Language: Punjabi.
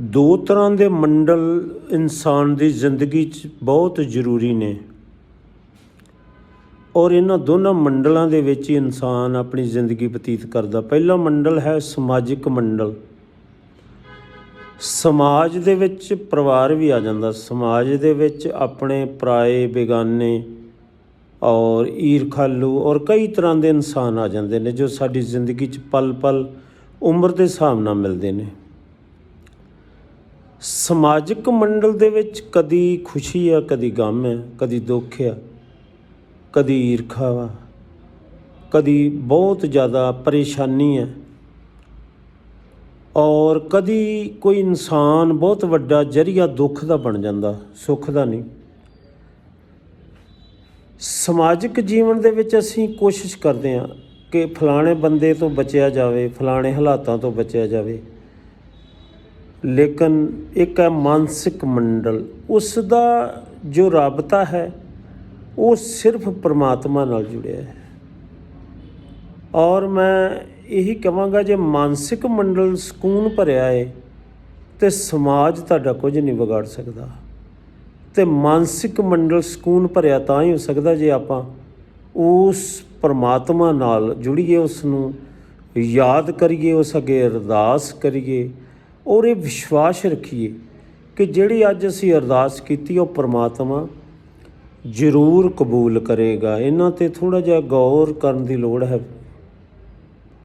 ਦੋ ਤਰ੍ਹਾਂ ਦੇ ਮੰਡਲ ਇਨਸਾਨ ਦੀ ਜ਼ਿੰਦਗੀ 'ਚ ਬਹੁਤ ਜ਼ਰੂਰੀ ਨੇ। ਔਰ ਇਹਨਾਂ ਦੋਨਾਂ ਮੰਡਲਾਂ ਦੇ ਵਿੱਚ ਹੀ ਇਨਸਾਨ ਆਪਣੀ ਜ਼ਿੰਦਗੀ ਬਤੀਤ ਕਰਦਾ। ਪਹਿਲਾ ਮੰਡਲ ਹੈ ਸਮਾਜਿਕ ਮੰਡਲ। ਸਮਾਜ ਦੇ ਵਿੱਚ ਪਰਿਵਾਰ ਵੀ ਆ ਜਾਂਦਾ। ਸਮਾਜ ਦੇ ਵਿੱਚ ਆਪਣੇ ਪਰਾਏ, ਬੇਗਾਨੇ ਔਰ ਈਰਖਾਲੂ ਔਰ ਕਈ ਤਰ੍ਹਾਂ ਦੇ ਇਨਸਾਨ ਆ ਜਾਂਦੇ ਨੇ ਜੋ ਸਾਡੀ ਜ਼ਿੰਦਗੀ 'ਚ ਪਲ ਪਲ ਉਮਰ ਦੇ ਹਿਸਾਬ ਨਾਲ ਮਿਲਦੇ ਨੇ। ਸਮਾਜਿਕ ਮੰਡਲ ਦੇ ਵਿੱਚ ਕਦੀ ਖੁਸ਼ੀ ਆ, ਕਦੀ ਗਮ ਹੈ ਕਦੀ ਦੁੱਖ ਆ, ਕਦੀ ਈਰਖਾ ਵਾ, ਕਦੀ ਬਹੁਤ ਜ਼ਿਆਦਾ ਪਰੇਸ਼ਾਨੀ ਹੈ ਔਰ ਕਦੀ ਕੋਈ ਇਨਸਾਨ ਬਹੁਤ ਵੱਡਾ ਜਰੀਆ ਦੁੱਖ ਦਾ ਬਣ ਜਾਂਦਾ, ਸੁੱਖ ਦਾ ਨਹੀਂ। ਸਮਾਜਿਕ ਜੀਵਨ ਦੇ ਵਿੱਚ ਅਸੀਂ ਕੋਸ਼ਿਸ਼ ਕਰਦੇ ਹਾਂ ਕਿ ਫਲਾਣੇ ਬੰਦੇ ਤੋਂ ਬਚਿਆ ਜਾਵੇ, ਫਲਾਣੇ ਹਾਲਾਤਾਂ ਤੋਂ ਬਚਿਆ ਜਾਵੇ। ਲੇਕਿਨ ਇੱਕ ਹੈ ਮਾਨਸਿਕ ਮੰਡਲ ਉਸ ਦਾ ਜੋ ਰਾਬਤਾ ਹੈ, ਉਹ ਸਿਰਫ ਪਰਮਾਤਮਾ ਨਾਲ ਜੁੜਿਆ ਹੈ। ਔਰ ਮੈਂ ਇਹੀ ਕਹਾਂਗਾ, ਜੇ ਮਾਨਸਿਕ ਮੰਡਲ ਸਕੂਨ ਭਰਿਆ ਹੈ ਤੇ ਸਮਾਜ ਤੁਹਾਡਾ ਕੁਝ ਨਹੀਂ ਵਿਗਾੜ ਸਕਦਾ। ਤੇ ਮਾਨਸਿਕ ਮੰਡਲ ਸਕੂਨ ਭਰਿਆ ਤਾਂ ਹੀ ਹੋ ਸਕਦਾ, ਜੇ ਆਪਾਂ ਉਸ ਪਰਮਾਤਮਾ ਨਾਲ ਜੁੜੀਏ ਉਸ ਨੂੰ ਯਾਦ ਕਰੀਏ, ਉਸ ਅੱਗੇ ਅਰਦਾਸ ਕਰੀਏ ਔਰ ਇਹ ਵਿਸ਼ਵਾਸ ਰੱਖੀਏ ਕਿ ਜਿਹੜੀ ਅੱਜ ਅਸੀਂ ਅਰਦਾਸ ਕੀਤੀ, ਉਹ ਪਰਮਾਤਮਾ ਜ਼ਰੂਰ ਕਬੂਲ ਕਰੇਗਾ। ਇਹਨਾਂ ਤੇ ਥੋੜਾ ਜਿਹਾ ਗੌਰ ਕਰਨ ਦੀ ਲੋੜ ਹੈ।